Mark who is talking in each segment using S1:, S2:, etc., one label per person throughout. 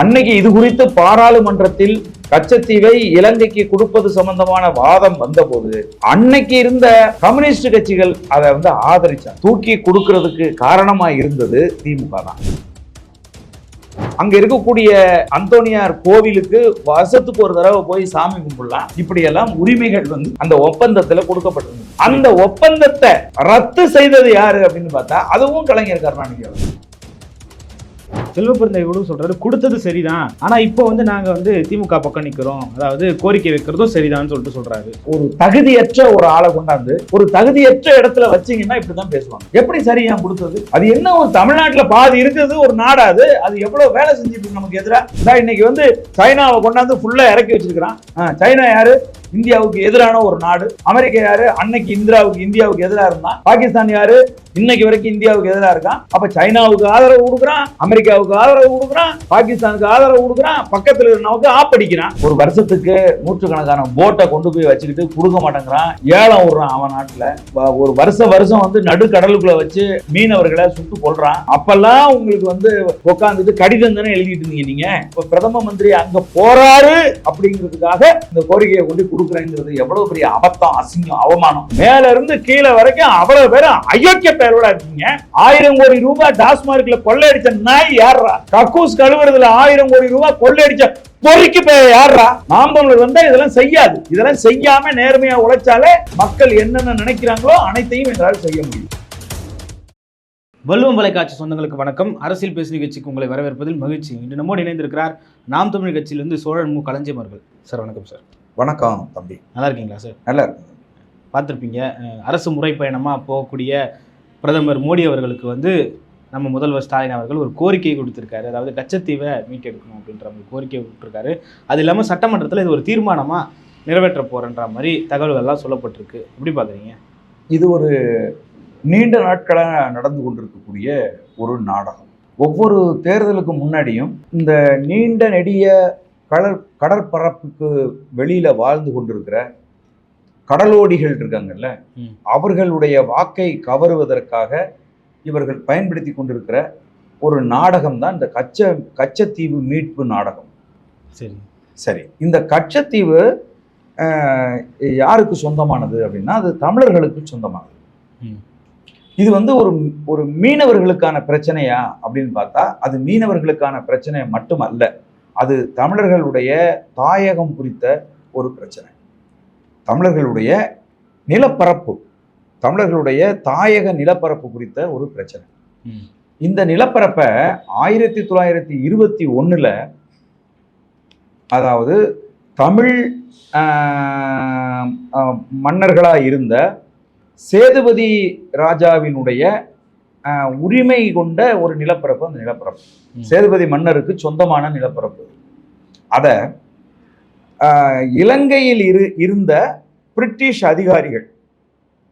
S1: அன்னைக்கு இது குறித்து பாராளுமன்றத்தில் கச்சத்தீவை இலங்கைக்கு கொடுப்பது சம்பந்தமான வாதம் வந்தபோது அன்னைக்கு இருந்த கம்யூனிஸ்ட் கட்சிகள் அதை வந்து ஆதரிச்சாங்க. தூக்கி கொடுக்கிறதுக்கு காரணமா இருந்தது திமுக தான். அங்க இருக்கக்கூடிய அந்தோனியார் கோவிலுக்கு வருஷத்துக்கு ஒரு தடவை போய் சாமி கும்பிடலாம். இப்படி எல்லாம் உரிமைகள் வந்து அந்த ஒப்பந்தத்துல கொடுக்கப்பட்டிருந்தது. அந்த ஒப்பந்தத்தை ரத்து செய்தது யாரு அப்படின்னு பார்த்தா அதுவும் கலைஞர் கருணாநிதி அவர்கள்.
S2: செல்வப்பிறந்தை கூட சொல்றாரு கொடுத்தது சரிதான். ஆனா இப்போ வந்து நாங்க வந்து திமுக பக்கம் நிக்கிறோம். அதாவது கோரிக்கை வைக்கிறதும் சரிதான் சொல்லிட்டு சொல்றாரு.
S1: ஒரு தகுதியற்ற ஒரு ஆளை கொண்டாந்து ஒரு தகுதியற்ற இடத்துல வச்சீங்கன்னா இப்படிதான் பேசுவாங்க. எப்படி சரியா கொடுத்தது? அது என்ன ஒரு தமிழ்நாட்டுல பாதி இருக்கிறது ஒரு நாடா அது? அது எவ்வளவு வேலை செஞ்சுட்டு நமக்கு எதிராக இன்னைக்கு வந்து சைனாவை கொண்டாந்து ஃபுல்லா இறக்கி வச்சிருக்கிறான். சைனா யாரு? இந்தியாவுக்கு எதிரான ஒரு நாடு. அமெரிக்கா யாரு? அன்னைக்கு இந்தியாவுக்கு இந்தியாவுக்கு எதிராக இருந்தான். பாகிஸ்தான் யாரு? இன்னைக்கு வரைக்கும் இந்தியாவுக்கு எதிராக இருக்கான். அப்ப சைனாவுக்கு ஆதரவு கொடுக்குறான் அமெரிக்காவுக்கு ஆதரவு கொடுக்குறான் பாகிஸ்தானுக்கு ஆதரவு கொடுக்குறான் பக்கத்துல இருந்தவங்க ஆப்படிக்கிறான். ஒரு வருஷத்துக்கு நூற்றுக்கணக்கான போட்டை கொண்டு போய் வச்சுக்கிட்டு கொடுக்க மாட்டேங்கிறான். ஏலம் விடுறான் அவன் நாட்டுல. ஒரு வருஷம் வருஷம் வந்து நடுக்கடலுக்குள்ள வச்சு மீனவர்களை சுட்டு கொள்றான் அப்பெல்லாம் உங்களுக்கு வந்து உட்காந்துட்டு கடிதம் தானே எழுதிட்டு இருந்தீங்க நீங்க? இப்ப பிரதம மந்திரி அங்க போறாரு அப்படிங்கிறதுக்காக இந்த கோரிக்கையை கொண்டு கொடுக்குறேங்கிறது எவ்வளவு பெரிய அபத்தம் அசிங்கம் அவமானம். மேல இருந்து கீழே வரைக்கும் அவ்வளவு பேரும் அயோக்கிய பேரோட இருக்கீங்க. ஆயிரம் கோடி ரூபாய் டாஸ்மார்க்ல கொள்ளையடிச்ச நாய் யாரா கக்கூஸ் கழுவுறதுல ஆயிரம் கோடி ரூபாய் கொள்ளையடிச்ச பொறுக்கி போய் யாரா நாம்பளர் வந்தா இதெல்லாம் செய்யாது. இதெல்லாம் செய்யாம நேர்மையா உழைச்சாலே மக்கள் என்னென்ன நினைக்கிறாங்களோ அனைத்தையும் எங்களால் செய்ய முடியும்.
S2: வல்லுவம் தொலைக்காட்சி சொந்தங்களுக்கு வணக்கம். அரசியல் பேசு நிகழ்ச்சிக்கு உங்களை வரவேற்பதில் மகிழ்ச்சி. இன்று நம்மோடு இணைந்திருக்கிறார் நாம் தமிழ் கட்சியிலிருந்து சோழன் மு. களஞ்சியம் அவர்கள். சார் வணக்கம் சார்.
S1: வணக்கம் தம்பி.
S2: நல்லா இருக்கீங்களா சார்
S1: நல்லா இருக்கு
S2: பார்த்துருப்பீங்க. அரசு முறை பயணமாக போகக்கூடிய பிரதமர் மோடி அவர்களுக்கு வந்து நம்ம முதல்வர் ஸ்டாலின் அவர்கள் ஒரு கோரிக்கை கொடுத்திருக்காரு. அதாவது கச்சத்தீவை மீட்டெடுக்கணும் அப்படின்ற மாதிரி கோரிக்கை விட்டுருக்காரு அது இல்லாமல் சட்டமன்றத்தில் இது ஒரு தீர்மானமாக நிறைவேற்ற போகிறன்ற மாதிரி தகவல்கள்லாம் சொல்லப்பட்டிருக்கு. எப்படி பார்க்குறீங்க?
S1: இது ஒரு நீண்ட நாட்களாக நடந்து கொண்டிருக்கக்கூடிய ஒரு நாடகம். ஒவ்வொரு தேர்தலுக்கு முன்னாடியும் இந்த நீண்ட நெடிய கடற் கடற்பரப்புக்கு வெளியில வாழ்ந்து கொண்டிருக்கிற கடலோடிகள் இருக்காங்கல்ல. அவர்களுடைய வாக்கை கவருவதற்காக இவர்கள் பயன்படுத்தி கொண்டிருக்கிற ஒரு நாடகம் தான் இந்த கச்ச கச்சத்தீவு மீட்பு நாடகம்
S2: சரி
S1: சரி இந்த கச்சத்தீவு யாருக்கு சொந்தமானது அப்படின்னா அது தமிழர்களுக்கு சொந்தமானது. இது வந்து ஒரு ஒரு மீனவர்களுக்கான பிரச்சனையா அப்படின்னு பார்த்தா அது மீனவர்களுக்கான பிரச்சனை மட்டுமல்ல அது தமிழர்களுடைய தாயகம் குறித்த ஒரு பிரச்சனை தமிழர்களுடைய நிலப்பரப்பு தமிழர்களுடைய தாயக நிலப்பரப்பு குறித்த ஒரு பிரச்சனை. இந்த நிலப்பரப்பை ஆயிரத்தி தொள்ளாயிரத்தி இருபத்தி ஒண்ணுல அதாவது தமிழ் ஆஹ், ஆஹ், மன்னர்களா இருந்த சேதுபதி ராஜாவினுடைய உரிமை கொண்ட ஒரு நிலப்பரப்பு அந்த நிலப்பரப்பு. சேதுபதி மன்னருக்கு சொந்தமான நிலப்பரப்பு. அத இலங்கையில் இரு இருந்த பிரிட்டிஷ் அதிகாரிகள்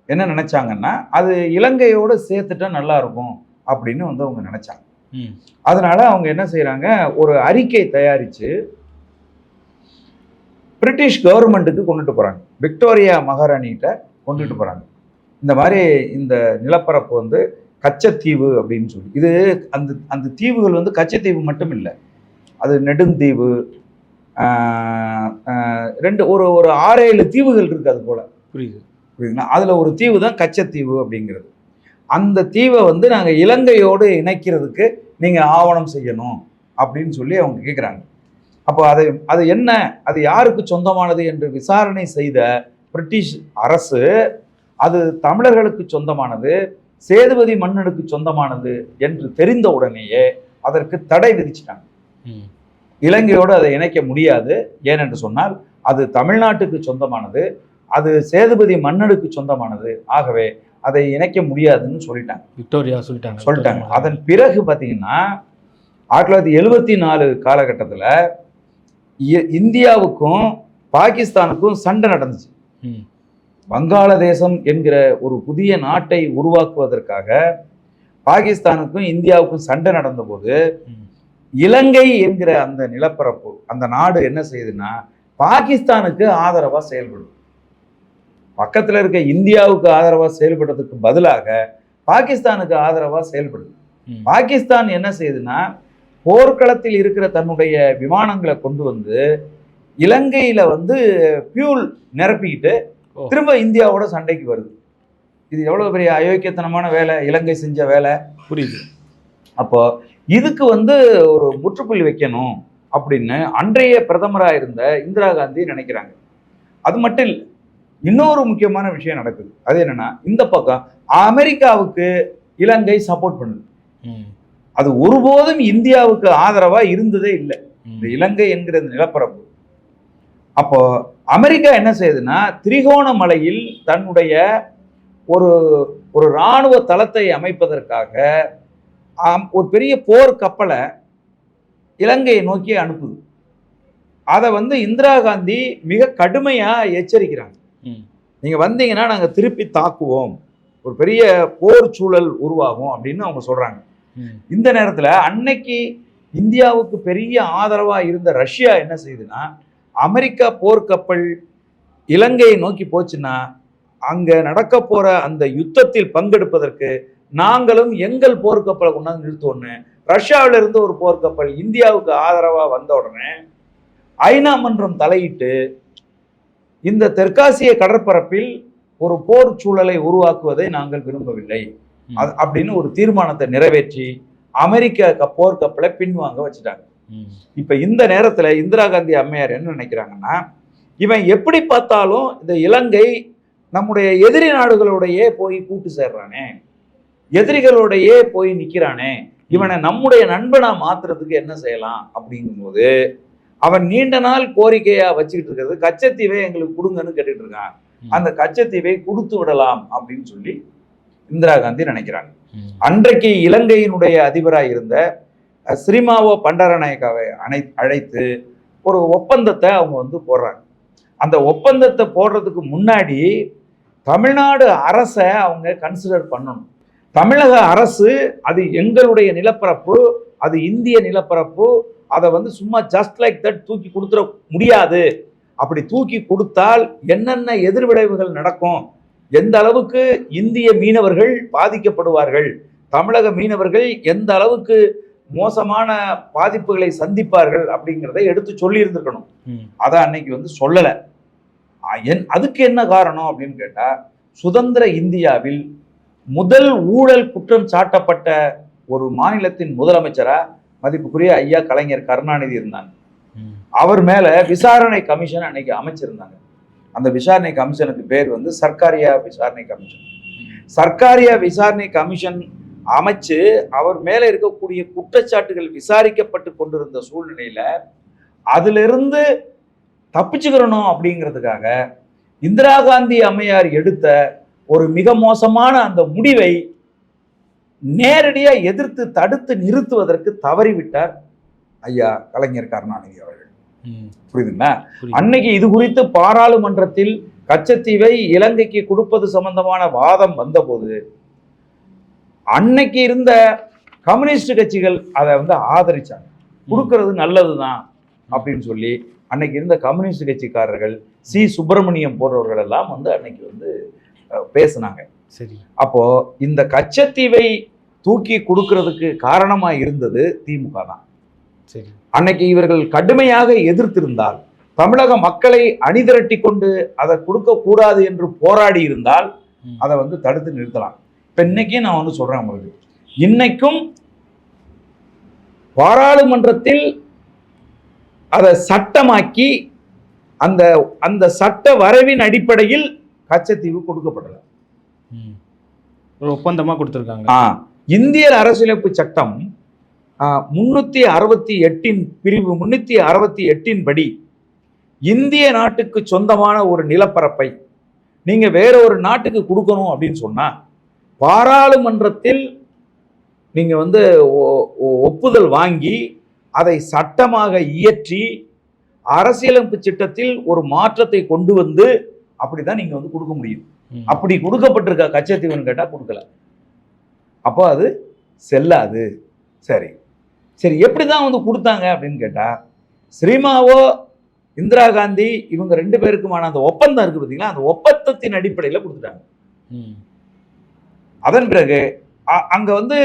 S1: என்ன நினைச்சாங்கன்னா அது இலங்கையோட சேர்த்துட்டா நல்லா இருக்கும் அப்படின்னு வந்து அவங்க நினைச்சாங்க. அதனால அவங்க என்ன செய்றாங்க ஒரு அறிக்கை தயாரிச்சு பிரிட்டிஷ் கவர்மெண்ட்டுக்கு கொண்டுட்டு போறாங்க. விக்டோரியா மகாராணிகிட்ட கொண்டுட்டு போறாங்க. இந்த மாதிரி இந்த நிலப்பரப்பு வந்து கச்சத்தீவு அப்படின்னு சொல்லி. இது அந்த அந்த தீவுகள் வந்து கச்சத்தீவு மட்டும் இல்லை அது நெடுந்தீவு ரெண்டு ஒரு ஒரு ஆறு ஏழு தீவுகள் இருக்கு அது போல.
S2: புரியுது.
S1: புரியுதுங்களா? அதில் ஒரு தீவு தான் கச்சத்தீவு அப்படிங்கிறது. அந்த தீவை வந்து நாங்கள் இலங்கையோடு இணைக்கிறதுக்கு நீங்கள் ஆவணம் செய்யணும் அப்படின்னு சொல்லி அவங்க கேட்குறாங்க அப்போ அது அது என்ன? அது யாருக்கு சொந்தமானது என்று விசாரணை செய்த பிரிட்டிஷ் அரசு அது தமிழர்களுக்கு சொந்தமானது சேதுபதி மன்னனுக்கு சொந்தமானது என்று தெரிந்த உடனேயே அதற்கு தடை விதிச்சிட்டாங்க. இலங்கையோடு அதை இணைக்க முடியாது. ஏனென்று சொன்னால் அது தமிழ்நாட்டுக்கு சொந்தமானது அது சேதுபதி மன்னனுக்கு சொந்தமானது. ஆகவே அதை இணைக்க முடியாதுன்னு சொல்லிட்டாங்க.
S2: விக்டோரியா சொல்லிட்டாங்க.
S1: சொல்லிட்டாங்க. அதன் பிறகு பார்த்தீங்கன்னா ஆயிரத்தி தொள்ளாயிரத்தி எழுபத்தி நாலு காலகட்டத்தில் இந்தியாவுக்கும் பாகிஸ்தானுக்கும் சண்டை நடந்துச்சு. வங்காளதேசம் என்கிற ஒரு புதிய நாட்டை உருவாக்குவதற்காக பாகிஸ்தானுக்கும் இந்தியாவுக்கும் சண்டை நடந்தபோது இலங்கை என்கிற அந்த நிலப்பரப்பு அந்த நாடு என்ன செய்யுதுன்னா பாகிஸ்தானுக்கு ஆதரவா செயல்படும் பக்கத்துல இருக்க இந்தியாவுக்கு ஆதரவா செயல்படுறதுக்கு பதிலாக பாகிஸ்தானுக்கு ஆதரவா செயல்படுது
S2: ம்.
S1: பாகிஸ்தான் என்ன செய்யுதுன்னா போர்க்களத்தில் இருக்கிற தன்னுடைய விமானங்களை கொண்டு வந்து இலங்கையில வந்து பியூல் நிரப்பிக்கிட்டு. திரும்ப இந்தியாவோட சண்டைக்கு வருது. இது எவ்வளவு பெரிய அயோக்கியத்தனமான வேலை இலங்கை செஞ்ச வேலை.
S2: புரியுது.
S1: அப்போ இதுக்கு வந்து ஒரு முற்றுப்புள்ளி வைக்கணும் அப்படின்னு அன்றைய பிரதமராக இருந்த இந்திரா காந்தி நினைக்கிறாங்க. அது மட்டும் இல்லை இன்னொரு முக்கியமான விஷயம் நடக்குது. அது என்னன்னா இந்த பக்கம் அமெரிக்காவுக்கு இலங்கை சப்போர்ட் பண்ணுது. அது ஒருபோதும் இந்தியாவுக்கு ஆதரவா இருந்ததே இல்லை. இந்த இலங்கை என்கிற நிலப்பரப்பு அப்போ அமெரிக்கா என்ன செய்யுதுன்னா திரிகோணமலையில் தன்னுடைய ஒரு ஒரு இராணுவ தளத்தை அமைப்பதற்காக ஒரு பெரிய போர் கப்பலை இலங்கையை நோக்கி அனுப்புது. அதை வந்து இந்திரா காந்தி மிக கடுமையா எச்சரிக்கிறாங்க.
S2: ம்,
S1: நீங்க வந்தீங்கன்னா நாங்க திருப்பி தாக்குவோம். ஒரு பெரிய போர் சூழல் உருவாகும் அப்படின்னு அவங்க சொல்றாங்க.
S2: ம்,
S1: இந்த நேரத்துல அன்னைக்கு இந்தியாவுக்கு பெரிய ஆதரவா இருந்த ரஷ்யா என்ன செய்யுதுன்னா அமெரிக்கா போர்க்கப்பல் இலங்கையை நோக்கி போச்சுன்னா அங்க நடக்க போற அந்த யுத்தத்தில் பங்கெடுப்பதற்கு நாங்களும் எங்கள் போர்க்கப்பலை கொண்டாந்து நிறுத்தோன்னு ரஷ்யாவில இருந்து ஒரு போர்க்கப்பல் இந்தியாவுக்கு ஆதரவா வந்த உடனே ஐநா மன்றம் தலையிட்டு இந்த தெற்காசிய கடற்பரப்பில் ஒரு போர் சூழலை உருவாக்குவதை நாங்கள் விரும்பவில்லை. அப்படின்னு ஒரு தீர்மானத்தை நிறைவேற்றி அமெரிக்க போர்க்கப்பலை பின்வாங்க வச்சுட்டாங்க. இப்ப இந்த நேரத்துல இந்திரா காந்தி அம்மையார் என்ன நினைக்கிறாங்கன்னா இவன் எப்படி பார்த்தாலும் இந்த இலங்கை நம்முடைய எதிரி நாடுகளோடையே போய் கூட்டு சேர்றானே. எதிரிகளோடையே போய் நிக்கிறானே. இவனை நம்முடைய நண்பனா மாத்துறதுக்கு என்ன செய்யலாம்? அப்படிங்கும்போது அவன் நீண்ட நாள் கோரிக்கையா வச்சுக்கிட்டு இருக்கிறது கச்சத்தீவை எங்களுக்கு கொடுங்கன்னு கேட்டுட்டு இருக்கான். அந்த கச்சத்தீவை கொடுத்து விடலாம் அப்படின்னு சொல்லி இந்திரா காந்தி நினைக்கிறாங்க. அன்றைக்கு இலங்கையினுடைய அதிபராக இருந்த ஸ்ரீமாவோ பண்டாரநாயக்காவை அணை அழைத்து ஒரு ஒப்பந்தத்தை அவங்க வந்து போடுறாங்க. அந்த ஒப்பந்தத்தை போடுறதுக்கு முன்னாடி தமிழ்நாடு அரசை அவங்க கன்சிடர் பண்ணணும். தமிழக அரசு அது எங்களுடைய நிலப்பரப்பு அது இந்திய நிலப்பரப்பு அதை வந்து சும்மா ஜஸ்ட் லைக் தட் தூக்கி கொடுத்துட முடியாது. அப்படி தூக்கி கொடுத்தால் என்னென்ன எதிர்விளைவுகள் நடக்கும்? எந்த அளவுக்கு இந்திய மீனவர்கள் பாதிக்கப்படுவார்கள்? தமிழக மீனவர்கள் எந்த அளவுக்கு மோசமான பாதிப்புகளை சந்திப்பார்கள் அப்படிங்கிறத எடுத்து சொல்லி இருந்திருக்கணும்
S2: ம்,
S1: அதை அன்னைக்கு வந்து சொல்லலை. என் அதுக்கு என்ன காரணம் அப்படின்னு கேட்டா சுதந்திர இந்தியாவில் முதல் ஊழல் குற்றம் சாட்டப்பட்ட ஒரு மாநிலத்தின் முதலமைச்சரா மதிப்புக்குரிய ஐயா கலைஞர் கருணாநிதி இருந்தாங்க. அவர் மேல விசாரணை கமிஷன் அன்னைக்கு அமைச்சிருந்தாங்க. அந்த விசாரணை கமிஷனுக்கு பேர் வந்து சர்க்காரியா விசாரணை கமிஷன். சர்க்காரியா விசாரணை கமிஷன் அமைச்சு அவர் மேல இருக்கக்கூடிய குற்றச்சாட்டுகள் விசாரிக்கப்பட்டு கொண்டிருந்த சூழ்நிலையில அதிலிருந்து தப்பிச்சுக்கிறணும் அப்படிங்கிறதுக்காக இந்திரா காந்தி அம்மையார் எடுத்த ஒரு மிக மோசமான அந்த முடிவை நேரடியா எதிர்த்து தடுத்து நிறுத்துவதற்கு தவறிவிட்டார் ஐயா கலைஞர் கருணாநிதி அவர்கள். புரியுதுங்களா?
S2: புரியுது.
S1: அன்னைக்கு இது குறித்து பாராளுமன்றத்தில் கச்சத்தீவை இலங்கைக்கு கொடுப்பது சம்பந்தமான வாதம் வந்தபோது அன்னைக்கு இருந்த கம்யூனிஸ்ட் கட்சிகள் அதை வந்து ஆதரிச்சாங்க. கொடுக்கறது நல்லதுதான் அப்படின்னு சொல்லி அன்னைக்கு இருந்த கம்யூனிஸ்ட் கட்சிக்காரர்கள் சி. சுப்பிரமணியம் போன்றவர்கள் எல்லாம் வந்து அன்னைக்கு வந்து பேசுனாங்க.
S2: சரி.
S1: அப்போ இந்த கச்சத்தீவை தூக்கி கொடுக்கறதுக்கு காரணமா இருந்தது திமுக தான்.
S2: சரி.
S1: அன்னைக்கு இவர்கள் கடுமையாக எதிர்த்திருந்தால் தமிழக மக்களை அணிதிரட்டி கொண்டு அதை கொடுக்க கூடாது என்று போராடி இருந்தால். அதை வந்து தடுத்து நிறுத்தலாம். இப்ப இன்னைக்கு நான் வந்து சொல்றேன் உங்களுக்கு. இன்னைக்கும் பாராளுமன்றத்தில் அதை சட்டமாக்கி அந்த அந்த சட்ட வரைவின் அடிப்படையில் கச்சத்தீவு கொடுக்கப்படல.
S2: ஒரு ஒப்பந்தமா கொடுத்துருக்காங்க.
S1: இந்திய அரசியலமைப்பு சட்டம் முன்னூத்தி அறுபத்தி எட்டின் பிரிவு முன்னூத்தி அறுபத்தி எட்டின் படி இந்திய நாட்டுக்கு சொந்தமான ஒரு நிலப்பரப்பை நீங்க வேற ஒரு நாட்டுக்கு கொடுக்கணும் அப்படின்னு சொன்னா பாராளுமன்றத்தில் நீங்க வந்து ஒப்புதல் வாங்கி அதை சட்டமாக இயற்றி அரசியலமைப்பு சட்டத்தில் ஒரு மாற்றத்தை கொண்டு வந்து அப்படிதான் நீங்க வந்து கொடுக்க முடியும். அப்படி கொடுக்கப்பட்டிருக்க கச்சத்தீவுன்னு கேட்டால் கொடுக்கல. அப்போ அது செல்லாது. சரி. சரி எப்படி தான் வந்து கொடுத்தாங்க அப்படின்னு கேட்டா ஸ்ரீமாவோ இந்திரா காந்தி இவங்க ரெண்டு பேருக்குமான அந்த ஒப்பந்தம் இருக்கு பார்த்தீங்களா அந்த ஒப்பந்தத்தின் அடிப்படையில் கொடுத்துட்டாங்க. அதன் பிறகு அங்கே வந்து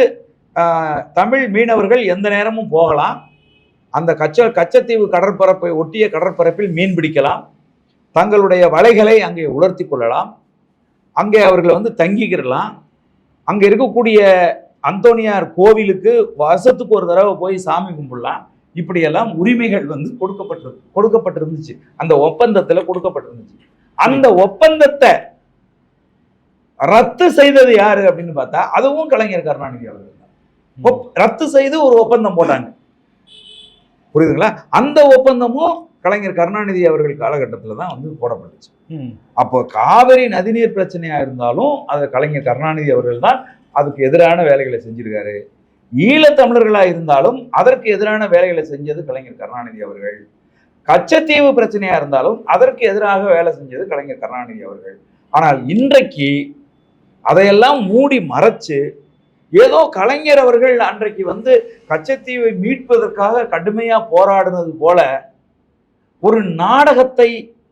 S1: தமிழ் மீனவர்கள் எந்த நேரமும் போகலாம். அந்த கச்ச கச்சத்தீவு கடற்பரப்பை ஒட்டிய கடற்பரப்பில் மீன் பிடிக்கலாம். தங்களுடைய வலைகளை அங்கே உலர்த்தி கொள்ளலாம். அங்கே அவர்கள் வந்து தங்கிக்கிறலாம் அங்கே இருக்கக்கூடிய அந்தோனியார் கோவிலுக்கு வருஷத்துக்கு ஒரு தடவை போய் சாமி கும்பிடலாம். இப்படியெல்லாம் உரிமைகள் வந்து கொடுக்கப்பட்டிரு கொடுக்கப்பட்டிருந்துச்சு. அந்த ஒப்பந்தத்தில் கொடுக்கப்பட்டிருந்துச்சு. அந்த ஒப்பந்தத்தை ரத்து செய்தது யாரு அப்படின்னு பார்த்தா அதுவும் கலைஞர் கருணாநிதி அவர்கள் ரத்து செய்து ஒரு ஒப்பந்தம் போட்டாங்க. புரியுதுங்களா? அந்த ஒப்பந்தமும் கலைஞர் கருணாநிதி அவர்கள் காலகட்டத்தில் தான் வந்து போடப்பட்டுச்சு. அப்போ காவிரி நதிநீர் பிரச்சனையா இருந்தாலும் அது கலைஞர் கருணாநிதி அவர்கள் தான் அதுக்கு எதிரான வேலைகளை செஞ்சிருக்காரு. ஈழத்தமிழர்களா இருந்தாலும் அதற்கு எதிரான வேலைகளை செஞ்சது கலைஞர் கருணாநிதி அவர்கள். கச்சத்தீவு பிரச்சனையா இருந்தாலும் அதற்கு எதிராக வேலை செஞ்சது கலைஞர் கருணாநிதி அவர்கள். ஆனால் இன்றைக்கு அதையெல்லாம் மூடி மறைச்சு ஏதோ கலைஞர் அவர்கள் அன்றைக்கு வந்து கச்சத்தீவை மீட்பதற்காக கடுமையாக போராடினது போல ஒரு நாடகத்தை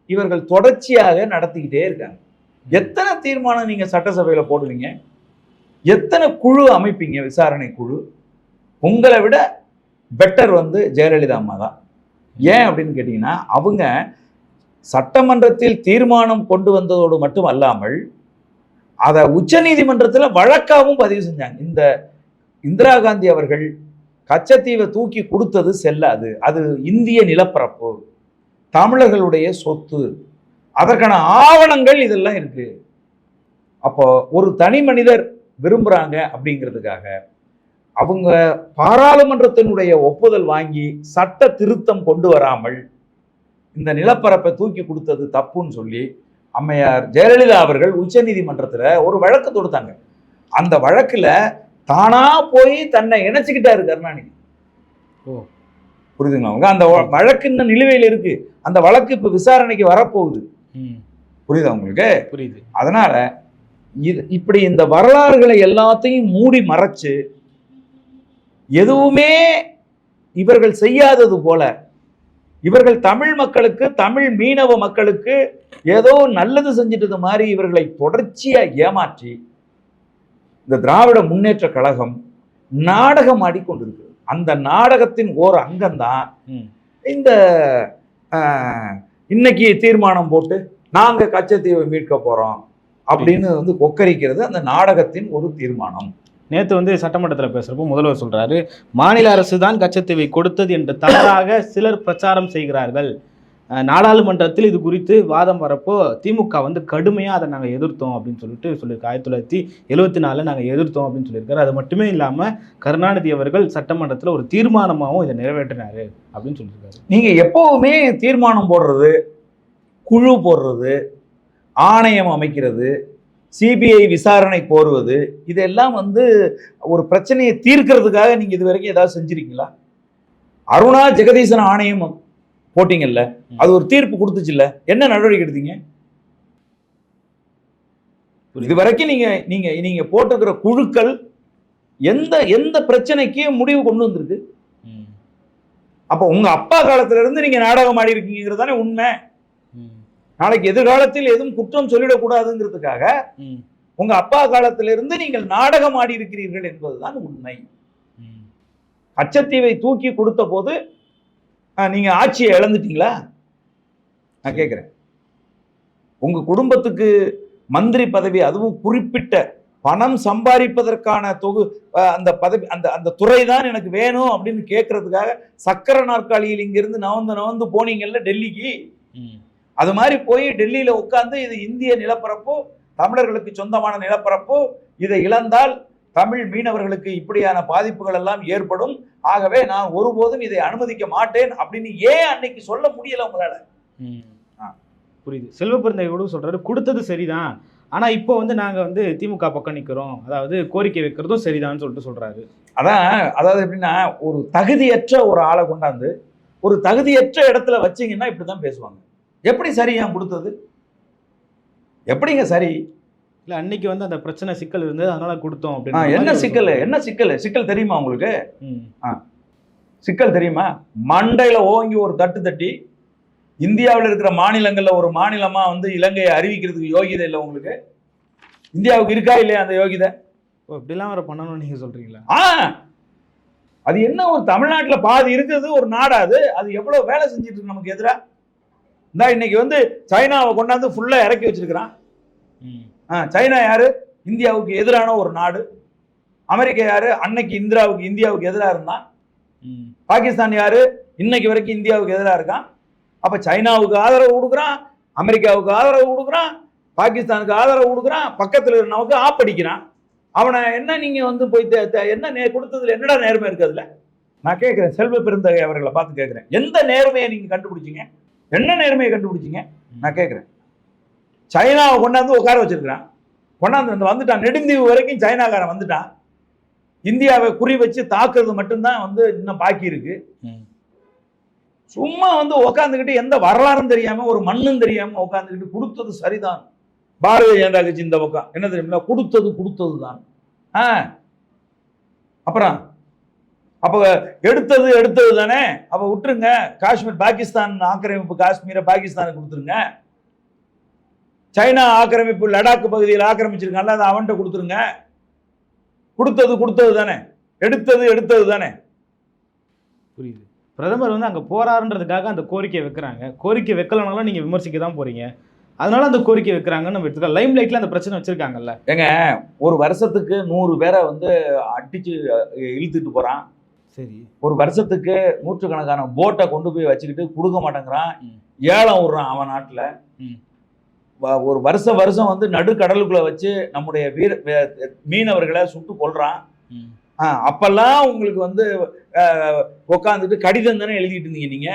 S1: இவர்கள் தொடர்ச்சியாக நடத்திக்கிட்டே இருக்காங்க. எத்தனை தீர்மானம் நீங்கள் சட்டசபையில் போடுவீங்க? எத்தனை குழு அமைப்பீங்க? விசாரணை குழு. உங்களை விட பெட்டர் வந்து ஜெயலலிதா அம்மா தான். ஏன் அப்படின்னு கேட்டிங்கன்னா அவங்க சட்டமன்றத்தில் தீர்மானம் கொண்டு வந்ததோடு மட்டும் அல்லாமல் அதை உச்சநீதிமன்றத்தில் வழக்காகவும் பதிவு செஞ்சாங்க. இந்த இந்திரா காந்தி அவர்கள் கச்சத்தீவை தூக்கி கொடுத்தது செல்லாது. அது இந்திய நிலப்பரப்பு தமிழர்களுடைய சொத்து அதற்கான ஆவணங்கள் இதெல்லாம் இருக்கு. அப்போ ஒரு தனி மனிதர் விரும்புகிறாங்க அப்படிங்கிறதுக்காக அவங்க பாராளுமன்றத்தினுடைய ஒப்புதல் வாங்கி சட்ட திருத்தம் கொண்டு வராமல் இந்த நிலப்பரப்பை தூக்கி கொடுத்தது தப்புன்னு சொல்லி அம்மையார் ஜெயலலிதா அவர்கள் உச்சநீதிமன்றத்துல ஒரு வழக்கு தொடுத்தாங்க. அந்த வழக்குல தானா போய் தன்னை இணைச்சுக்கிட்டாரு கருணாநிதி.
S2: ஓ.
S1: புரியுதுங்களா அவங்க? அந்த வழக்கு இன்னும் நிலுவையில் இருக்கு. அந்த வழக்கு இப்ப விசாரணைக்கு வரப்போகுது.
S2: ம்.
S1: புரியுதா உங்களுக்கு?
S2: புரியுது.
S1: அதனால இது இப்படி இந்த வரலாறுகளை எல்லாத்தையும் மூடி மறைச்சு எதுவுமே இவர்கள் செய்யாதது போல இவர்கள் தமிழ் மக்களுக்கு தமிழ் மீனவ மக்களுக்கு ஏதோ நல்லது செஞ்சிட்டது மாதிரி இவர்களை தொடர்ச்சியா ஏமாற்றி இந்த திராவிட முன்னேற்ற கழகம் நாடகம் ஆடிக்கொண்டிருக்கு அந்த நாடகத்தின் ஓர் அங்கம்தான். இந்த இன்னைக்கு தீர்மானம் போட்டு நாங்க கச்சத்தீவை மீட்க போறோம் அப்படின்னு வந்து கொக்கரிக்கிறது அந்த நாடகத்தின் ஒரு தீர்மானம்
S2: நேற்று வந்து சட்டமன்றத்தில் பேசுகிறப்போ முதல்வர் சொல்கிறாரு மாநில அரசு தான் கச்சத்தீவை கொடுத்தது என்று தவறாக சிலர் பிரச்சாரம் செய்கிறார்கள். நாடாளுமன்றத்தில் இது குறித்து வாதம் வரப்போ திமுக வந்து கடுமையாக அதை நாங்கள் எதிர்த்தோம் அப்படின்னு சொல்லிட்டு சொல்லியிருக்கோம் ஆயிரத்தி தொள்ளாயிரத்தி எழுபத்தி நாலில் நாங்கள் எதிர்த்தோம் அப்படின்னு சொல்லியிருக்காரு. அது மட்டுமே இல்லாமல் கருணாநிதி அவர்கள் சட்டமன்றத்தில் ஒரு தீர்மானமாகவும் இதை நிறைவேற்றினார் அப்படின்னு சொல்லியிருக்காரு.
S1: நீங்கள் எப்போவுமே தீர்மானம் போடுறது குழு போடுறது ஆணையம் அமைக்கிறது சிபிஐ விசாரணை கோருவது இதெல்லாம் வந்து ஒரு பிரச்சனையை தீர்க்கிறதுக்காக நீங்க இது வரைக்கும் ஏதாவது செஞ்சிருக்கீங்களா அருணா ஜெகதீசன் ஆணையம் போட்டீங்கல்ல அது ஒரு தீர்ப்பு கொடுத்துச்சுல்ல என்ன நடவடிக்கை எடுத்தீங்க இது வரைக்கும் நீங்க நீங்க நீங்க போட்டிருக்கிற குழுக்கள் எந்த எந்த பிரச்சனைக்கு முடிவு கொண்டு வந்திருக்கு. அப்போ உங்க அப்பா காலத்துல இருந்து நீங்க நாடகம் ஆடி இருக்கீங்கிறது தானே உண்மை. நாளைக்கு எதிர்காலத்தில் எதுவும் குற்றம் சொல்லிடக்கூடாதுங்கிறதுக்காக. உங்க அப்பா காலத்திலிருந்து நீங்கள் நாடகம் ஆடி இருக்கிறீர்கள் என்பதுதான் உண்மை
S2: ம்.
S1: கச்சத்தீவை தூக்கி கொடுத்த போது நீங்க ஆட்சியை இழந்துட்டீங்களா நான் கேட்கிறேன் உங்க குடும்பத்துக்கு மந்திரி பதவி அதுவும் குறிப்பிட்ட பணம் சம்பாதிப்பதற்கான தொகு அந்த பதவி அந்த அந்த துறை தான் எனக்கு வேணும் அப்படின்னு கேட்கறதுக்காக சக்கர நாற்காலியில் இங்கிருந்து நவந்து நவந்து போனீங்கல்ல டெல்லிக்கு. அது மாதிரி போய் டெல்லியில உட்கார்ந்து இது இந்திய நிலப்பரப்பு தமிழர்களுக்கு சொந்தமான நிலப்பரப்பு இதை இழந்தால் தமிழ் மீனவர்களுக்கு இப்படியான பாதிப்புகள் எல்லாம் ஏற்படும். ஆகவே நான் ஒருபோதும் இதை அனுமதிக்க மாட்டேன் அப்படின்னு ஏன் அன்னைக்கு சொல்ல முடியல உங்களால.
S2: புரியுது. செல்வ பிறந்தகை கூட சொல்றாரு கொடுத்தது சரிதான். ஆனா இப்போ வந்து நாங்க வந்து திமுக பக்கம் நிக்கிறோம். அதாவது கோரிக்கை வைக்கிறதும் சரிதான்னு சொல்லிட்டு சொல்றாரு.
S1: அதான் அதாவது எப்படின்னா ஒரு தகுதியற்ற ஒரு ஆளை கொண்டாந்து ஒரு தகுதியற்ற இடத்துல வச்சீங்கன்னா இப்படிதான் பேசுவாங்க. எப்படி சரி ஏன் கொடுத்தது எப்படிங்க சரி?
S2: இல்ல அன்னைக்கு வந்து அந்த பிரச்சனை சிக்கல் இருந்தது அதனால கொடுத்தோம்
S1: ஆ,
S2: அப்படின்னு
S1: என்ன சிக்கல்? என்ன சிக்கல்? சிக்கல் தெரியுமா உங்களுக்கு?
S2: ம்.
S1: சிக்கல் தெரியுமா? மண்டையில ஓங்கி ஒரு தட்டு தட்டி இந்தியாவில் இருக்கிற மாநிலங்கள்ல ஒரு மாநிலமா வந்து இலங்கையை அறிவிக்கிறதுக்கு யோகிதை இல்லை உங்களுக்கு? இந்தியாவுக்கு இருக்கா இல்லையா அந்த யோகிதை
S2: ஓ இப்படிலாம் வேற பண்ணணும்னு நீங்க சொல்றீங்களா?
S1: ஆ. அது என்ன ஒரு தமிழ்நாட்டுல பாதி இருக்குது ஒரு நாடா அது எவ்வளவு வேலை செஞ்சுட்டு இருக்கு நமக்கு எதிரா? இந்த இன்னைக்கு வந்து சைனாவை கொண்டாந்து ஃபுல்லா இறக்கி வச்சிருக்கிறான். ஆ, சைனா யாரு? இந்தியாவுக்கு எதிரான ஒரு நாடு. அமெரிக்கா யாரு? அன்னைக்கு இந்திராவுக்கு இந்தியாவுக்கு எதிராக இருந்தான். பாகிஸ்தான் யாரு? இன்னைக்கு வரைக்கும் இந்தியாவுக்கு எதிராக இருக்கான். அப்ப சைனாவுக்கு ஆதரவு கொடுக்குறான் அமெரிக்காவுக்கு ஆதரவு கொடுக்குறான் பாகிஸ்தானுக்கு ஆதரவு கொடுக்குறான் பக்கத்துல நமக்கு ஆப்படிக்கிறான். அவனை என்ன நீங்க வந்து போய் என்ன நே கொடுத்ததுல என்னடா நேர்மை இருக்கு அதுல? நான் கேட்கிறேன் செல்வ பெருந்தகை அவர்களை பார்த்து கேட்கிறேன் எந்த நேர்மையை நீங்க கண்டுபிடிச்சீங்க? என்ன நேர்மையை கண்டுபிடிச்சீங்க? நான் கேட்கிறேன் சைனாவை கொண்டாந்து உட்கார வச்சிருக்கிறான். கொண்டாந்து வந்து வந்துட்டான். நெடுந்தீவு வரைக்கும் சைனாக்காரன் வந்துட்டான். இந்தியாவை குறி வச்சு தாக்குறது மட்டும்தான் வந்து இன்னும் பாக்கி இருக்கு. சும்மா வந்து உட்காந்துக்கிட்டு எந்த வரலாறும் தெரியாம ஒரு மண்ணும் தெரியாம உட்காந்துக்கிட்டு கொடுத்தது சரிதான். பாரதிய ஜனதா கட்சி இந்த பக்கம். என்ன தெரியுமா? கொடுத்தது கொடுத்தது தான் ஆ. அப்புறம் அப்ப எடுத்தது எடுத்தது தானே? அப்ப விட்டுருங்க. காஷ்மீர் பாகிஸ்தான் ஆக்கிரமிப்பு காஷ்மீரை பாகிஸ்தானுக்கு கொடுத்துருங்க. சைனா ஆக்கிரமிப்பு லடாக் பகுதியில் ஆக்கிரமிச்சிருக்காங்கல்ல அதை அவன்கிட்ட கொடுத்துருங்க. கொடுத்தது கொடுத்தது தானே. எடுத்தது எடுத்தது தானே.
S2: புரியுது. பிரதமர் வந்து அங்க போறாருன்றதுக்காக அந்த கோரிக்கை வைக்கிறாங்க. கோரிக்கை வைக்கலனாலும் நீங்க விமர்சிக்க தான் போறீங்க. அதனால அந்த கோரிக்கை வைக்கிறாங்கன்னு நம்ம எடுத்துக்கலாம். லைம் லைட்ல அந்த பிரச்சனை வச்சிருக்காங்கல்ல.
S1: ஒரு வருஷத்துக்கு நூறு பேரை வந்து அடிச்சு அஹ், இழுத்துட்டு போறான்.
S2: சரி.
S1: ஒரு வருஷத்துக்கு நூற்றுக்கணக்கான போட்டை கொண்டு போய் வச்சுக்கிட்டு கொடுக்க மாட்டேங்கிறான். ஏலம் விடுறான் அவன் நாட்டுல. ஒரு வருஷம் வருஷம் வந்து நடுக்கடலுக்குள்ள வச்சு நம்முடைய வீர மீனவர்களை சுட்டு ஆ, அப்பெல்லாம் உங்களுக்கு வந்து உட்காந்துட்டு கடிதம் தானே எழுதிட்டு இருந்தீங்க நீங்க?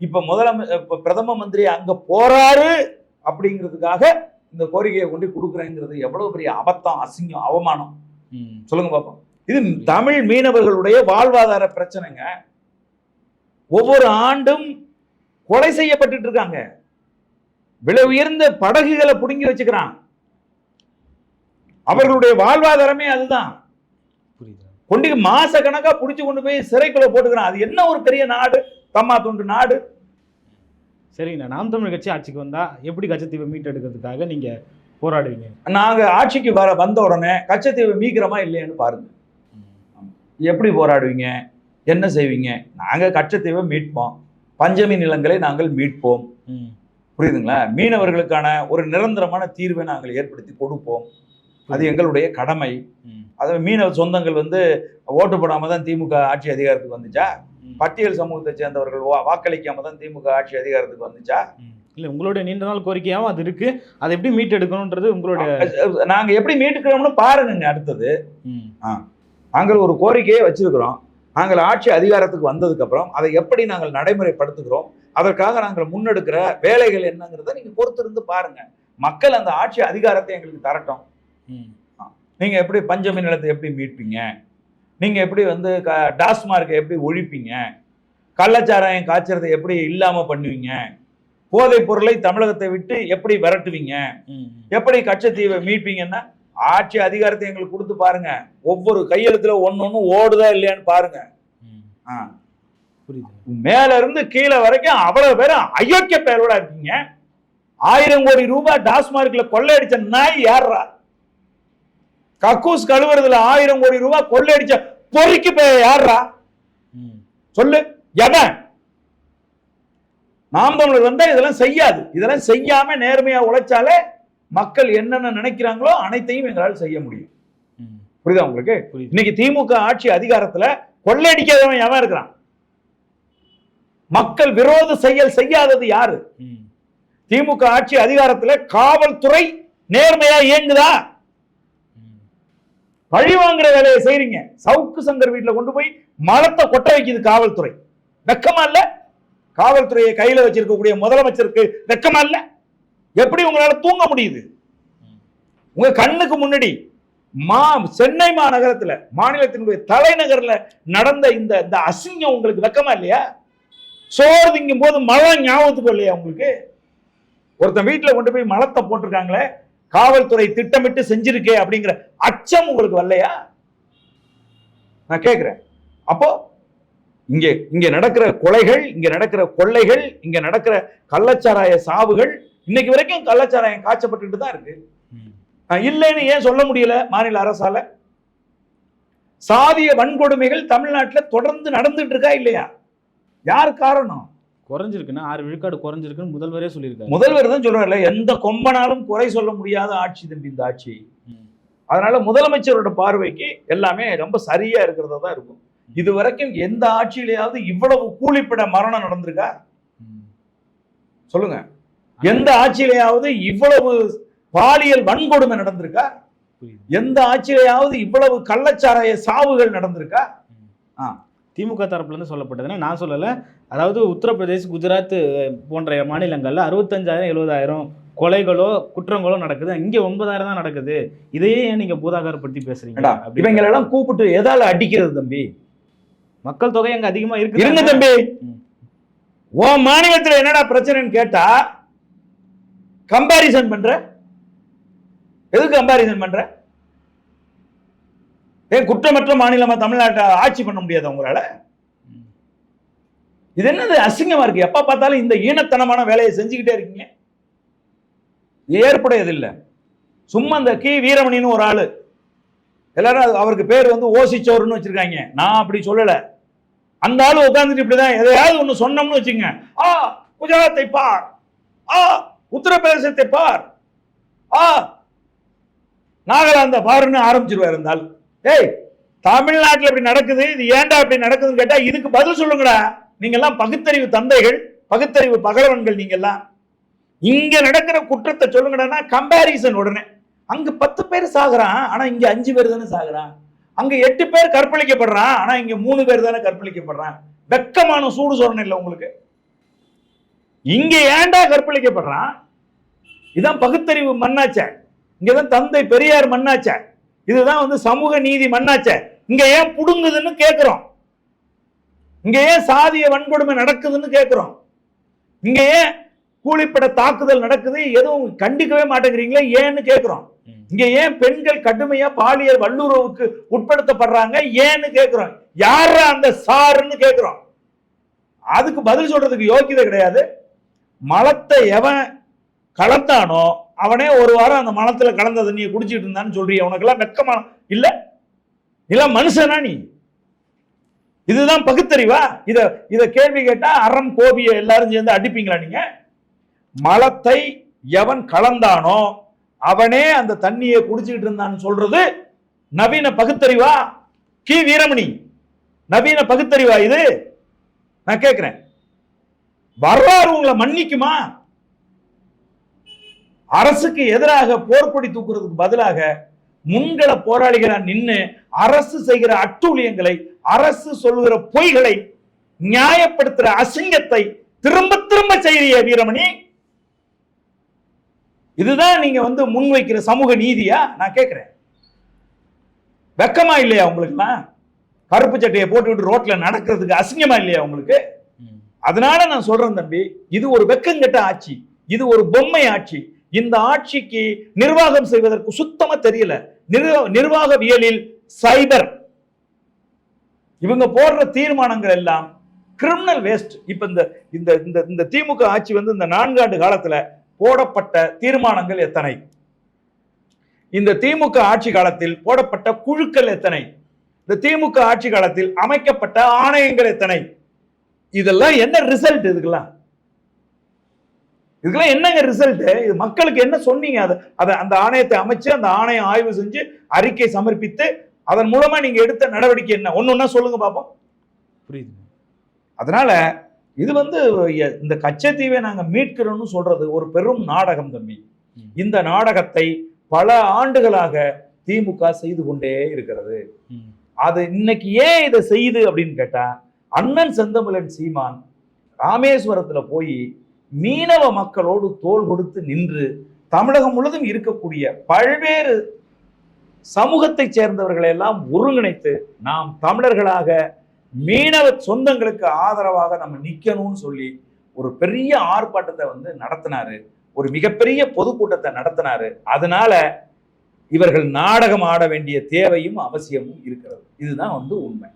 S1: இப்ப முதலமை இப்ப பிரதம மந்திரி அங்க போறாரு அப்படிங்கிறதுக்காக இந்த கோரிக்கையை கொண்டு கொடுக்குறேங்கிறது எவ்வளவு பெரிய அபத்தம் அசிங்கம் அவமானம். சொல்லுங்க பாப்போம். இது தமிழ் மீனவர்களுடைய வாழ்வாதார பிரச்சனைங்க. ஒவ்வொரு ஆண்டும் கொலை செய்யப்பட்டுட்டு இருக்காங்க. விலை உயர்ந்த படகுகளை புடுங்கி வச்சுக்கிறான் அவர்களுடைய வாழ்வாதாரமே அதுதான். கொண்டு மாச கணக்கா புடிச்சு கொண்டு போய் சிறைக்குள்ள போட்டுக்கிறான் அது என்ன ஒரு பெரிய நாடு? தம்மா துண்டு நாடு.
S2: சரிங்கண்ணா. நாம் தமிழ் கட்சி ஆட்சிக்கு வந்தா எப்படி கச்சத்தீவை மீட்டெடுக்கிறதுக்காக நீங்க போராடுவீங்க?
S1: நாங்க ஆட்சிக்கு வர வந்த உடனே கச்சத்தீவை மீக்கிறோமா இல்லையான்னு பாருங்க. எப்படி போராடுவீங்க? என்ன செய்வீங்க? நாங்க கச்சத்தீவை மீட்போம். பஞ்சமி நிலங்களை நாங்கள் மீட்போம். புரியுதுங்களா? மீனவர்களுக்கான ஒரு நிரந்தரமான தீர்வை நாங்கள் ஏற்படுத்தி கொடுப்போம். அது எங்களுடைய கடமை. அது மீனவ சொந்தங்கள் வந்து ஓட்டு போடாம தான் திமுக ஆட்சி அதிகாரத்துக்கு வந்துச்சா. பட்டியல் சமூகத்தை சேர்ந்தவர்கள் வாக்களிக்காம தான் திமுக ஆட்சி அதிகாரத்துக்கு வந்துச்சா.
S2: இல்ல உங்களுடைய நீண்ட நாள் கோரிக்கையாவும் அது இருக்கு. அதை எப்படி மீட்டெடுக்கணுன்றது உங்களுடைய
S1: நாங்க எப்படி மீட்டுக்கிறோம்னு பாருங்க அடுத்தது.
S2: ம்.
S1: நாங்கள் ஒரு கோரிக்கையை வச்சிருக்கிறோம். நாங்கள் ஆட்சி அதிகாரத்துக்கு வந்ததுக்கு அப்புறம் அதை எப்படி நாங்கள் நடைமுறைப்படுத்துகிறோம்? அதற்காக நாங்கள் முன்னெடுக்கிற வேலைகள் என்னங்கிறத நீங்க பொறுத்திருந்து பாருங்க. மக்கள் அந்த ஆட்சி அதிகாரத்தை எங்களுக்கு தரட்டும்.
S2: ம்.
S1: நீங்க எப்படி பஞ்சமி நிலத்தை எப்படி மீட்பீங்க? நீங்க எப்படி வந்து க- டாஸ்மார்க்கை எப்படி ஒழிப்பீங்க? கள்ளச்சாராயம் காய்ச்சறதை எப்படி இல்லாம பண்ணுவீங்க? போதைப் பொருளை தமிழகத்தை விட்டு எப்படி விரட்டுவீங்க? எப்படி கச்சத்தீவை மீட்பீங்கன்னா ஆட்சி அதிகாரத்தை எங்களுக்கு கொடுத்து பாருங்க. ஒவ்வொரு கையெழுத்துல ஒன்னு ஒண்ணு ஓடுதா இல்லையான்னு பாருங்க. மேல இருந்து கீழே வரைக்கும் அவ்வளவு பேரும் அயோக்கிய பெயரோட இருக்கீங்க. ஆயிரம் கோடி ரூபாய் டாஸ்மார்க்ல கொள்ளையடிச்ச நாய் யாரா கக்கூஸ் கழுவுறதுல ஆயிரம் கோடி ரூபாய் கொள்ளையடிச்ச பொறுக்கி பெயர் யாரா சொல்லு. எவன்? நாம் தமிழர் வந்தா இதெல்லாம் செய்யாது. இதெல்லாம் செய்யாம நேர்மையா உழைச்சாலே மக்கள் என்னென்ன நினைக்கிறாங்களோ அனைத்தையும் எங்களால் செய்ய முடியும். புரியுதா உங்களுக்கு? இன்னைக்கு திமுக ஆட்சி அதிகாரத்துல கொள்ளையடிக்காதவன் எவன் இருக்கிறான்? மக்கள் விரோத செயல் செய்யாதது யாரு? திமுக ஆட்சி அதிகாரத்துல காவல்துறை நேர்மையா இயங்குதா? பழி வாங்குற வேலையை செய்றீங்க. சவுக்கு சங்கர் வீட்டுல கொண்டு போய் மலத்தை கொட்ட வைக்குது காவல்துறை. வெக்கமா இல்ல? காவல்துறையை கையில வச்சிருக்கக்கூடிய முதலமைச்சருக்கு வெக்கமா இல்ல? எப்படி உங்களால தூங்க முடியுது? உங்க கண்ணுக்கு முன்னாடி மா சென்னை மாநகரத்துல மாநிலத்தினுடைய தலைநகர்ல நடந்த இந்த இந்த அசிங்கம் உங்களுக்கு வெக்கமா இல்லையா? சோறு திங்கும் போது மழை ஞாபகத்துக்கு இல்லையா உங்களுக்கு? ஒருத்தன் வீட்டில் கொண்டு போய் மலத்தை போட்டிருக்காங்களே காவல்துறை திட்டமிட்டு செஞ்சிருக்கே அப்படிங்கிற அச்சம் உங்களுக்கு வரலையா? நான் கேட்குறேன் அப்போ இங்கே இங்கே நடக்கிற கொலைகள் இங்கே நடக்கிற கொள்ளைகள் இங்கே நடக்கிற கள்ளச்சாராய சாவுகள் இன்னைக்கு வரைக்கும் கள்ளச்சாராயம் காய்ச்சப்பட்டுட்டு தான் இருக்கு. இல்லைன்னு ஏன் சொல்ல முடியல மாநில அரசால? சாதிய வன்கொடுமைகள் தமிழ்நாட்டுல தொடர்ந்து நடந்துட்டு இருக்கா இல்லையா? யார் காரணம்?
S2: குறைஞ்சிருக்குன்னா ஆறு விழுக்காடு குறைஞ்சிருக்குன்னு முதல்வரே சொல்லியிருக்காரு.
S1: முதல்வர் தான் சொல்றாருல எந்த கொம்பனாலும் குறை சொல்ல முடியாத ஆட்சி தம்பி இந்த ஆட்சி. அதனால முதலமைச்சரோட பார்வைக்கு எல்லாமே ரொம்ப சரியா இருக்கிறதா தான் இருக்கும். இது வரைக்கும் எந்த ஆட்சியிலேயாவது இவ்வளவு கூலிப்பட மரணம் நடந்திருக்கா. சொல்லுங்க. எந்த ஆட்சியிலேயாவது இவ்வளவு பாலியல் வன்கொடுமை நடந்திருக்கா? எந்த ஆட்சியிலேயாவது இவ்வளவு கள்ளச்சாராய சாவுகள் நடந்திருக்கா?
S2: திமுக தரப்புல இருந்து சொல்லப்பட்டதுன்னா நான் சொல்லல. அதாவது உத்தரப்பிரதேஷ் குஜராத் போன்ற மாநிலங்கள்ல அறுபத்தஞ்சாயிரம் எழுபதாயிரம் கொலைகளோ குற்றங்களோ நடக்குது. இங்க ஒன்பதாயிரம் தான் நடக்குது. இதையே ஏன் நீங்க பூதாகரப்படுத்தி பேசுறீங்க?
S1: இவங்களெல்லாம் கூப்பிட்டு எதால அடிக்கிறது தம்பி?
S2: மக்கள் தொகை அங்க அதிகமா இருக்கு
S1: இருங்க தம்பி. உன் மாநிலத்துல என்னடா பிரச்சனைன்னு கேட்டா கம்பாரிசன் பண்ற? எதுக்கு கம்பாரிசன் பண்ற? ஏன் குற்றமற்ற மாநிலமா தமிழ்நாட்டை ஆட்சி பண்ண முடியாது உங்களால இது என்னது? அசிங்கமா இருக்கு. எப்ப பார்த்தாலும் இந்த ஈனத்தனமான வேலையை செஞ்சுக்கிட்டே இருக்கீங்க. இது ஏற்புடையதில்லை. சும்மா இந்த கி. வீரமணின்னு ஒரு ஆளு. எல்லாரும் அது- அவருக்கு பேர் வந்து ஓசிச்சோர்னு வச்சிருக்காங்க. நான் அப்படி சொல்லல. அந்த ஆளு உட்காந்துட்டு இப்படிதான் எதையாவது ஒன்று சொன்னோம்னு வச்சுங்க ஆ குஜராத்தை பார். ஆ உத்தரப்பிரதேசத்தை பார். ஆ நாகாலாந்த பாருன்னு ஆரம்பிச்சிருவாரு இருந்தால் ஏய் தமிழ்நாட்டில் இப்படி நடக்குது இது ஏன்டா இப்படி நடக்குதுன்னு கேட்டால் இதுக்கு பதில் சொல்லுங்கடா. நீங்கள்லாம் பகுத்தறிவு தந்தைகள் பகுத்தறிவு பகலவன்கள் நீங்கள்லாம் இங்கே இங்க நடக்கிற குற்றத்தை சொல்லுங்கடான்னா கம்பேரிசன் உடனே. அங்கே பத்து பேர் சாகுறான் ஆனா இங்க அஞ்சு பேர் தானே சாகுறான். அங்கே எட்டு பேர் கற்பழிக்கப்படுறான் ஆனா இங்க மூணு பேர் தானே கற்பழிக்கப்படுறான். வெக்கமான சூடு சொல்லணும் இல்லை உங்களுக்கு. இங்க ஏன்டா கற்பழிக்கப்படுறான் இதான் பகுத்தறிவு மண்ணாச்ச. இங்கதான் தந்தை பெரியார் மண்ணாச்ச. இதுதான் வந்து சமூக நீதி மண்ணாச்ச. இங்க ஏன் புடுங்குதுன்னு கேட்கிறோம் இங்க ஏன் சாதிய வன்கொடுமை நடக்குதுன்னு கேட்கிறோம் இங்க ஏன் கூலிப்பட தாக்குதல் நடக்குது? எதுவும் கண்டிக்கவே மாட்டேங்கிறீங்களே? ஏன்னு
S2: கேட்கிறோம்
S1: இங்க ஏன் பெண்கள் கடுமையா பாலியல் வல்லுறவுக்கு உட்படுத்தப்படுறாங்க? ஏன்னு கேட்கிறோம் யாரா அந்த சாருன்னு கேட்கிறோம் அதுக்கு பதில் சொல்றதுக்கு யோக்கியதை கிடையாது. மலத்தை எவன் கலந்தானோ அவனே ஒரு வாரம் அந்த மலத்தில் கலந்த தண்ணியை குடிச்சிட்டு இருந்தான்னு சொல்றிய. உனக்கெல்லாம் வெக்கமான இல்லை? இல்லை மனுஷனா நீ? இதுதான் பகுத்தறிவா? இதை இதை கேள்வி கேட்டால் அறம் கோபியை எல்லாரும் சேர்ந்து அடிப்பீங்களா நீங்க? மலத்தை எவன் கலந்தானோ அவனே அந்த தண்ணியை குடிச்சிக்கிட்டு இருந்தான்னு சொல்றது நவீன பகுத்தறிவா? கி. வீரமணி. நவீன பகுத்தறிவா இது? நான் கேட்குறேன் வரலாறு உங்களை மன்னிக்குமா? அரசுக்கு எதிராக போர்க்கொடி தூக்குறதுக்கு பதிலாக முன்கள போராளிகளா நின்று அரசு செய்கிற அட்டூழியங்களை அரசு சொல்லுகிற பொய்களை நியாயப்படுத்துற அசிங்கத்தை திரும்ப திரும்ப செய்திய வீரமணி. இதுதான் நீங்க வந்து முன்வைக்கிற சமூக நீதியா? நான் கேட்கிறேன் வெக்கமா இல்லையா உங்களுக்குலாம் கருப்பு சட்டையை போட்டுக்கிட்டு ரோட்ல நடக்கிறதுக்கு அசிங்கமா இல்லையா உங்களுக்கு? அதனால நான் சொல்றேன் தம்பி இது ஒரு வெக்கங்கெட்ட ஆட்சி இது ஒரு பொம்மை ஆட்சி. இந்த ஆட்சிக்கு நிர்வாகம் செய்வதற்கு சுத்தமா தெரியல. நிர்வா- நிர்வாகவியலில் சைபர். இவங்க போடுற தீர்மானங்கள் எல்லாம் கிரிமினல் வேஸ்ட் இப்ப இந்த இந்த இந்த இந்த திமுக ஆட்சி வந்து இந்த நான்காண்டு காலத்துல போடப்பட்ட தீர்மானங்கள் எத்தனை? இந்த திமுக ஆட்சி காலத்தில் போடப்பட்ட குழுக்கள் எத்தனை? இந்த திமுக ஆட்சி காலத்தில் அமைக்கப்பட்ட ஆணையங்கள் எத்தனை? இதெல்லாம் என்ன ரிசல்ட் இதுக்கெல்லாம்? இதுக்கெல்லாம் என்னங்க ரிசல்ட் இது மக்களுக்கு என்ன சொன்னீங்க? அதை அதை அந்த ஆணையத்தை அமைச்சு அந்த ஆணையம் ஆய்வு செஞ்சு அறிக்கை சமர்ப்பித்து அதன் மூலமா நீங்க எடுத்த நடவடிக்கை என்ன? ஒண்ணு ஒண்ணா சொல்லுங்க பாப்போம்.
S2: புரியுது.
S1: அதனால இது வந்து இந்த கச்சத்தீவை நாங்க மீட்கிறோம்னு சொல்றது ஒரு பெரும் நாடகம் தம்பி. இந்த நாடகத்தை பல ஆண்டுகளாக திமுக செய்து கொண்டே இருக்கிறது. அது இன்னைக்கு ஏன் இதை செய்யுது அப்படின்னு கேட்டா அண்ணன் செந்தமிழன் சீமான் ராமேஸ்வரத்தில் போய் மீனவ மக்களோடு தோள் கொடுத்து நின்று தமிழகம் முழுதும் இருக்கக்கூடிய பல்வேறு சமூகத்தைச் சேர்ந்தவர்களை எல்லாம் ஒருங்கிணைத்து நாம் தமிழர்களாக மீனவ சொந்தங்களுக்கு ஆதரவாக நம்ம நிற்கணும்னு சொல்லி ஒரு பெரிய ஆர்ப்பாட்டத்தை வந்து நடத்தினாரு. ஒரு மிகப்பெரிய பொதுக்கூட்டத்தை நடத்தினாரு. அதனால இவர்கள் நாடகம் ஆட வேண்டிய தேவையும் அவசியமும் இருக்கிறது. இதுதான் வந்து உண்மை.